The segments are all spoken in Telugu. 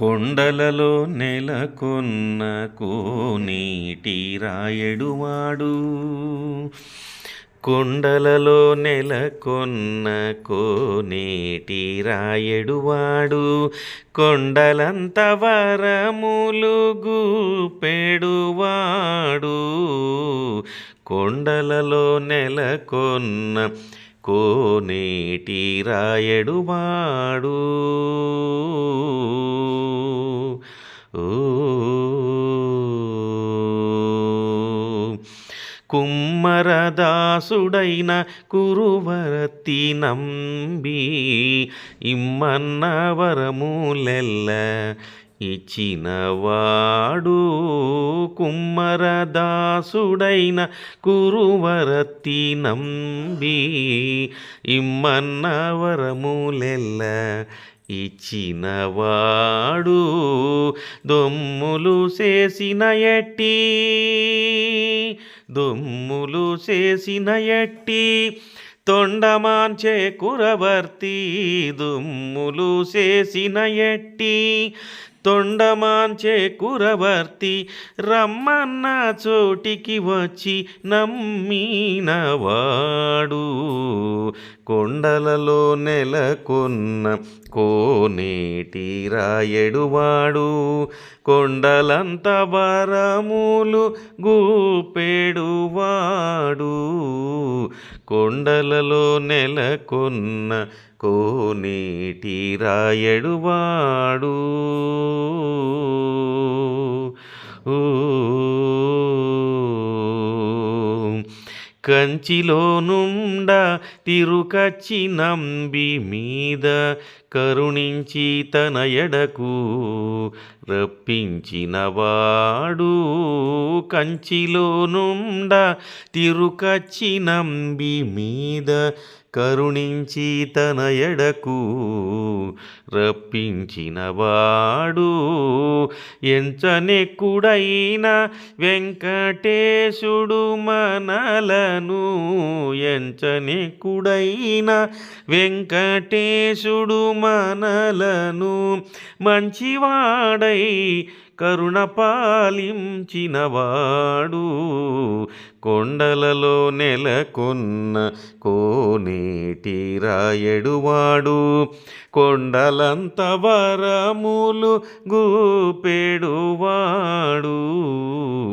కొండలలో నెలకొన్న కోనేటి రాయడువాడు. కొండలలో నెలకొన్న కోనేటి రాయడువాడు. కొండలంత వరములుగు పెడువాడు కొండలలో నెలకొన్న కోనేటి రాయడువాడు. కుమ్మరదాసుడైన కురువరతి నంబి ఇమ్మన్న వరములెల్ల ఇచ్చినవాడు కుమ్మరదాసుడైన కురువరతి నంబి ఇమ్మన్న వరములెల్ల ఇచ్చినవాడు దొమ్ములు చేసిన ఎట్టి దొమ్ములు చేసిన ఎట్టి తొండమాంచే కురవర్తి దుమ్ములు చేసిన ఎట్టి తొండమాంచే కురవర్తి రమ్మన్న చోటికి వచ్చి నమ్మినవాడు. కొండలలో నెలకొన్న కోనేటి రాయడువాడు. కొండలంత వరములు గూపెడువాడు. కొండలలో నెలకొన్న కోనేటి రాయడువాడు కంచిలో నుండ తిరుకచ్చి నంబి మీద కరుణించి తన ఎడకు రప్పించినవాడు కంచిలో నుండ తిరుకచ్చి నంబి మీద కరుణించి తన ఎడకు రప్పించినవాడు. ఎంచనెక్కుడైన వెంకటేశుడు మనలను ఎంచనెక్కుడైన వెంకటేశుడు మనలను మంచివాడై కరుణ పాలించినవాడు కొండలలో నెలకొన్న కోనేటి రాయడువాడు. కొండలంత వరములు గూపెడువాడు.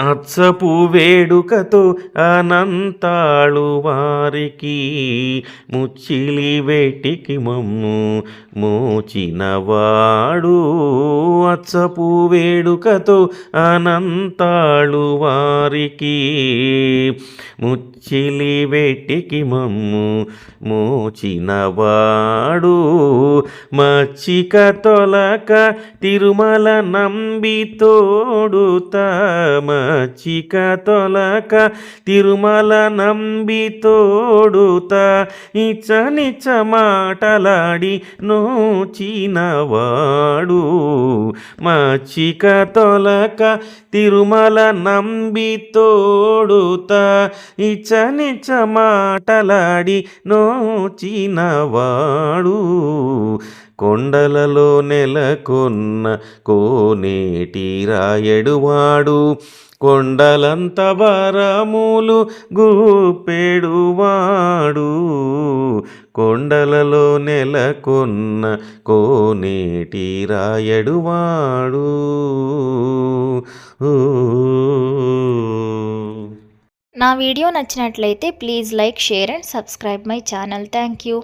అచ్చపు వేడుకతో అనంతాళు వారికి ముచ్చిలి వేటికి మమ్ము మోచినవాడు. అచ్చపు వేడుకతో అనంతాళు వారికి ముచ్చిలి వేటికి మమ్ము మోచినవాడు. మచ్చిక తొలక తిరుమల నంబి తోడుత చిక తొలక తిరుమల నంబి తోడుత ఇచ్చ నిచ్చ మాటలాడి నోచినవాడు. మా చిక తొలక తిరుమల నంబి తోడుత ఇచ్చ నిచ్చ మాటలాడి నోచినవాడు. కొండలలో నెలకొన్న కోనేటి రాయడువాడు కొండలంత వరములు గూపెడువాడు కొండలలో నెలకొన్న కోనేటి రాయడువాడు నా వీడియో నచ్చినట్లయితే please like share and subscribe my channel. Thank you.